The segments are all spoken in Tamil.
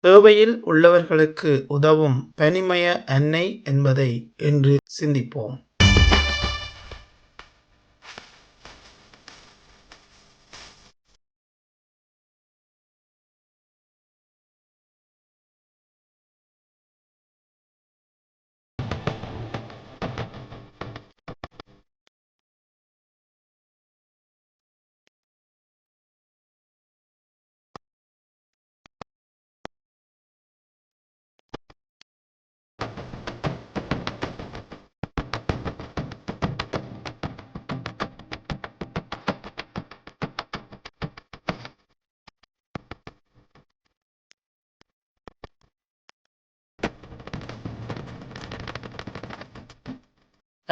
தேவையில் உள்ளவர்களுக்கு உதவும் பனிமய அன்னை என்பதை இன்று சிந்திப்போம்.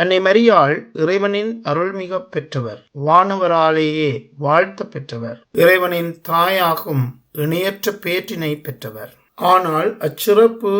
அன்னை மரியாள் இறைவனின் அருள்மிக பெற்றவர். வானவராலேயே வாழ்த்த பெற்றவர். இறைவனின் தாயாகும் இணையற்ற பேற்றினை பெற்றவர். ஆனால் அச்சிறப்பு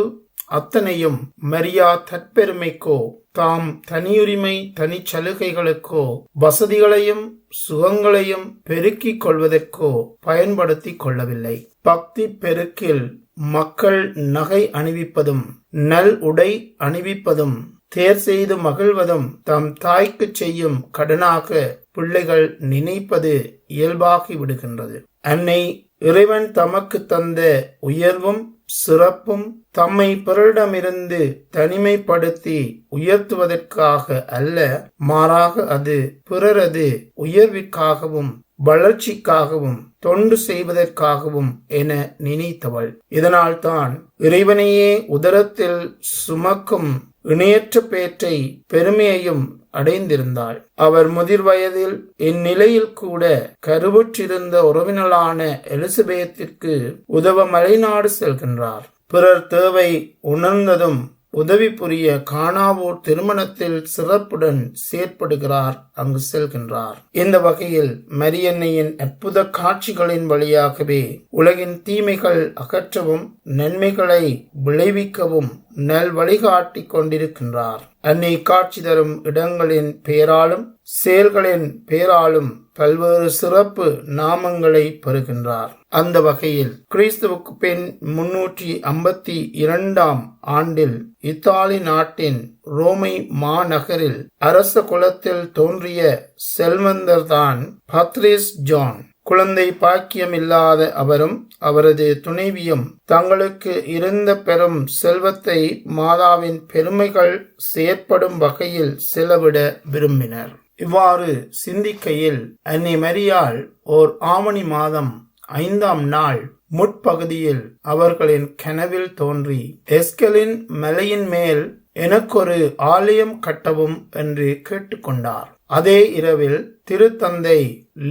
அத்தனையும் மரியா தற்பெருமைக்கோ தாம் தனியுரிமை தனிச்சலுகைகளுக்கோ வசதிகளையும் சுகங்களையும் பெருக்கிக் கொள்வதற்கோ பயன்படுத்தி கொள்ளவில்லை. பக்தி பெருக்கில் மக்கள் நகை அணிவிப்பதும் நல் உடை அணிவிப்பதும் தேர் செய்து மகிழ்வதும் தம் தாய்க்கு செய்யும் கடனாக பிள்ளைகள் நினைப்பது இயல்பாகி விடுகின்றது. அன்னை இறைவன் தமக்கு தந்த உயர்வும் சிறப்பும் தம்மை பிறரிடமிருந்து தனிமைப்படுத்தி உயர்த்துவதற்காக அல்ல மாறாக அது பிறரது உயர்விற்காகவும் வளர்ச்சிக்காகவும் தொண்டு செய்வதற்காகவும் என நினைத்தவள். இதனால்தான் இறைவனையே உதரத்தில் சுமக்கும் இணையற்ற பேற்றை பெருமையையும் அடைந்திருந்தாள். அவர் முதிர் வயதில் இந்நிலையில் கூட கருவுற்றிருந்த உறவினரான எலிசபெத்திற்கு உதவ மலைநாடு செல்கின்றார். பிறர் தேவை உணர்ந்ததும் உதவி புரிய காணாவூர் திருமணத்தில் சிறப்புடன் செயற்படுகிறார் அங்கு செல்கின்றார். இந்த வகையில் மரியன்னையின் அற்புத காட்சிகளின் வழியாகவே உலகின் தீமைகள் அகற்றவும் நன்மைகளை விளைவிக்கவும் நல் வழிகாட்டி கொண்டிருக்கின்றார். அன்னை காட்சி தரும் இடங்களின் பெயராலும் செயல்களின் பெயராலும் பல்வேறு சிறப்பு நாமங்களை பெறுகின்றார். அந்த வகையில் கிறிஸ்துவுக்கு பின் முன்னூற்றி ஐம்பத்தி இரண்டாம் ஆண்டில் இத்தாலி நாட்டின் ரோமை மாநகரில் அரச குலத்தில் தோன்றிய செல்வந்தர்தான் பத்ரிஸ் ஜான். குழந்தை பாக்கியம் இல்லாத அவரும் அவரது துணைவியும் தங்களுக்கு இருந்த பெரும் செல்வத்தை மாதாவின் பெருமைகள் செயற்படும் வகையில் செலவிட விரும்பினர். இவ்வாறு சிந்திக்கையில் அன்னை மரியாள் ஓர் ஆவணி மாதம் ஐந்தாம் நாள் முற்பகுதியில் அவர்களின் கனவில் தோன்றி எஸ்கலின் மலையின் மேல் எனக்கொரு ஆலயம் கட்டவும் என்று கேட்டுக்கொண்டார். அதே இரவில் திருத்தந்தை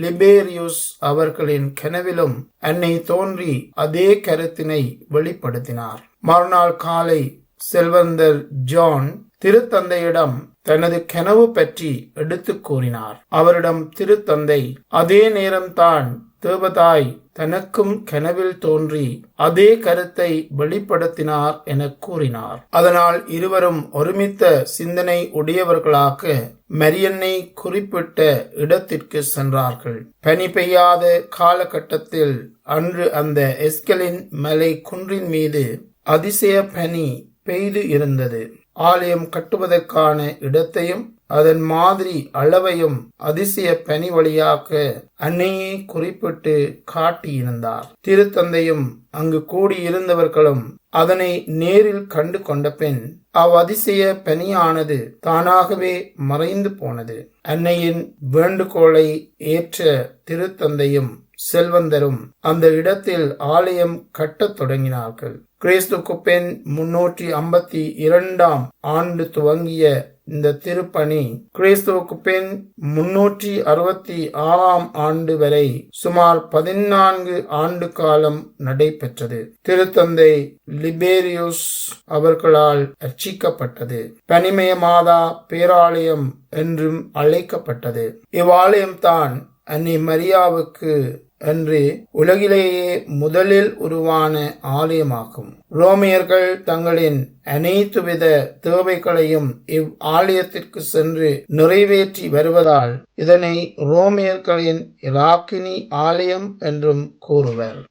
லிபேரியுஸ் அவர்களின் கனவிலும் அன்னை தோன்றி அதே கருத்தினை வெளிப்படுத்தினார். மறுநாள் காலை செல்வந்தர் ஜான் திருத்தந்தையிடம் தனது கனவு பற்றி எடுத்து கூறினார். அவரிடம் திருத்தந்தை அதே நேரம்தான் தேவதாய் தனக்கும் கனவில் தோன்றி அதே கருத்தை வெளிப்படுத்தினார் என கூறினார். அதனால் இருவரும் ஒருமித்த சிந்தனை உடையவர்களாக மரியன்னை குறிப்பிட்ட இடத்திற்கு சென்றார்கள். பனி பெய்யாத காலகட்டத்தில் அன்று அந்த எஸ்கலின் மலை குன்றின் மீது அதிசய பனி பெய்து இருந்தது. ஆலயம் கட்டுவதற்கான இடத்தையும் அதன் மாதிரி அளவையும் அதிசய பனி வழியாக அன்னையே குறிப்பிட்டு காட்டியிருந்தார். திருத்தந்தையும் அங்கு கூடியிருந்தவர்களும் அதனை நேரில் கண்டு கொண்ட பின் அவ்வதிசய பனியானது தானாகவே மறைந்து போனது. அன்னையின் வேண்டுகோளை ஏற்ற திருத்தந்தையும் செல்வந்தரும் அந்த இடத்தில் ஆலயம் கட்டத் தொடங்கினார்கள். கிறிஸ்துக்கு பின் முன்னூற்றி ஐம்பத்தி இரண்டாம் ஆண்டு துவங்கிய இந்த திருப்பணி கிறிஸ்துவுக்கு பின் முன்னூற்றி அறுபத்தி ஆறாம் ஆண்டு வரை சுமார் பதினான்கு ஆண்டு காலம் நடைபெற்றது. திருத்தந்தை லிபேரியோஸ் அவர்களால் அர்ச்சிக்கப்பட்டது பனிமய மாதா பேராலயம் என்றும் அழைக்கப்பட்டது. இவ்வாலயம்தான் அன்னி மரியாவுக்கு அன்று உலகிலேயே முதலில் உருவான ஆலயமாகும். ரோமியர்கள் தங்களின் அனைத்து வித தேவைகளையும் இவ் ஆலயத்திற்கு சென்று நிறைவேற்றி வருவதால் இதனை ரோமியர்களின் இராக்கினி ஆலயம் என்றும் கூறுவர்.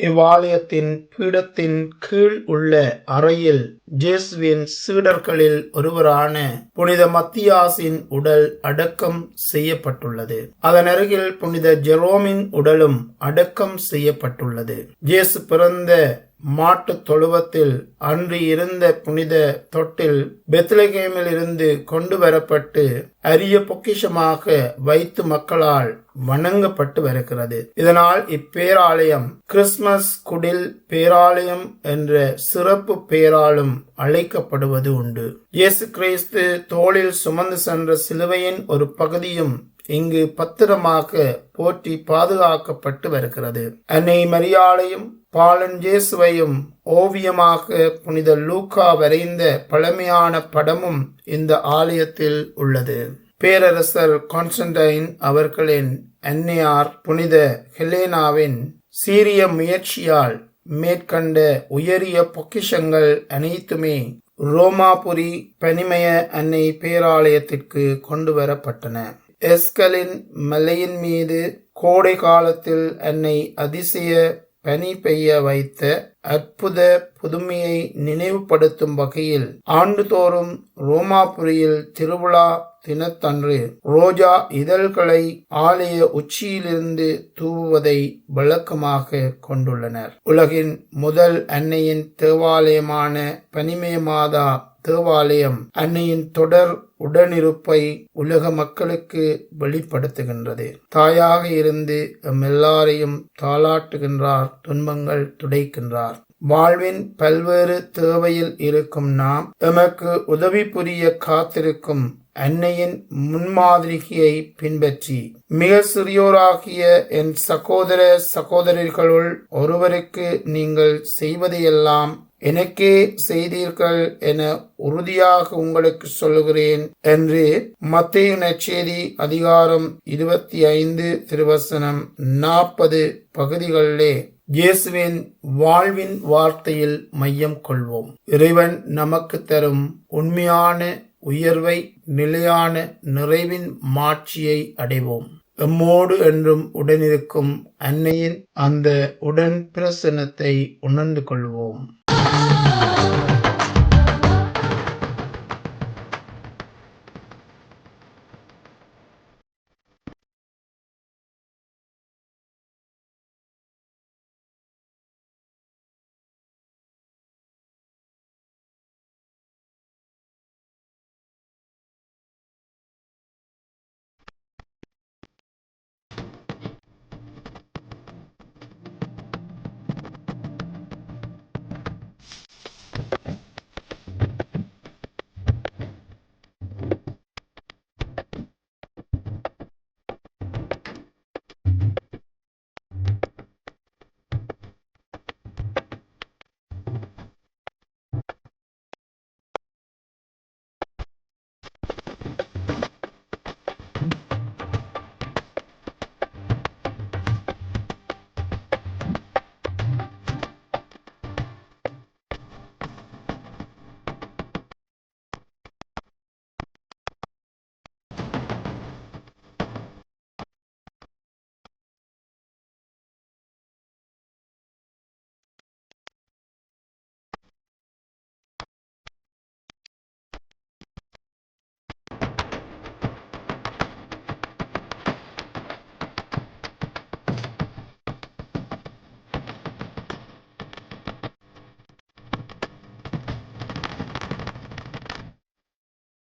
இவ்வாலயத்தின் பீடத்தின் கீழ் உள்ள அறையில் ஜேசுவின் சீடர்களில் ஒருவரான புனித மத்தியாசின் உடல் அடக்கம் செய்யப்பட்டுள்ளது. அதன் அருகில் புனித ஜெரோமின் உடலும் அடக்கம் செய்யப்பட்டுள்ளது. ஜேசு பிறந்த மாட்டுத் தொழுவத்தில் அன்று இருந்த புனித தொட்டில் பெத்லகேமில் இருந்து கொண்டு வரப்பட்டு அரிய பொக்கிஷமாக வைத்து மக்களால் வணங்கப்பட்டு வருகிறது. இதனால் இப்பேராலயம் கிறிஸ்துமஸ் குடில் பேராலயம் என்ற சிறப்பு பேராலும் அழைக்கப்படுவது உண்டு. இயேசு கிறிஸ்து தோளில் சுமந்து சென்ற சிலுவையின் ஒரு பகுதியும் இங்கு பத்திரமாக போற்றி பாதுகாக்கப்பட்டு வருகிறது. அன்னை மரியாளையும் பாலஞ்சேசுவையும் ஓவியமாக புனித லூக்கா வரைந்த பழமையான படமும் இந்த ஆலயத்தில் உள்ளது. பேரரசர் கான்ஸ்டன்டைன் அவர்களின் அன்னையார் புனித ஹெலேனாவின் சீரிய முயற்சியால் மேற்கண்ட உயரிய பொக்கிஷங்கள் அனைத்துமே ரோமாபுரி பனிமய அன்னை பேராலயத்திற்கு கொண்டு வரப்பட்டன. எஸ்கலின் மலையின் மீது கோடை காலத்தில் அன்னை அதிசய பனி பெய்ய வைத்த அற்புத புதுமையை நினைவுபடுத்தும் வகையில் ஆண்டுதோறும் ரோமாபுரியில் திருவிழா தினத்தன்று ரோஜா இதழ்களை ஆலய உச்சியிலிருந்து தூவுவதை வழக்கமாக கொண்டுள்ளனர். உலகின் முதல் அன்னையின் தேவாலயமான பனிமே மாதா தேவாலயம் அன்னையின் தொடர் உடனிருப்பை உலக மக்களுக்கு வெளிப்படுத்துகின்றது. தாயாக இருந்து எம் எல்லாரையும் தாளாட்டுகின்றார் துன்பங்கள் துடைக்கின்றார். வாழ்வின் பல்வேறு தேவையில் இருக்கும் நாம் எமக்கு உதவி புரிய காத்திருக்கும் அன்னையின் முன்மாதிரியை பின்பற்றி மிக சிறியோராகிய என் சகோதர சகோதரிகளுள் ஒருவருக்கு நீங்கள் செய்வதையெல்லாம் எனக்கே செய்தீர்கள் என உறுதியாக உங்களுக்கு சொல்லுகிறேன் என்று மத்திய நச்சேரி அதிகாரம் இருபத்தி ஐந்து திருவசனம் நாற்பது பகுதிகளிலே இயேசுவின் வாழ்வின் வார்த்தையில் மையம் கொள்வோம். இறைவன் நமக்கு தரும் உண்மையான உயர்வை நிலையான நிறைவின் மாட்சியை அடைவோம். எம்மோடு என்றும் உடனிருக்கும் அன்னையின் அந்த உடன் பிரசனத்தை உணர்ந்து கொள்வோம். Thank you.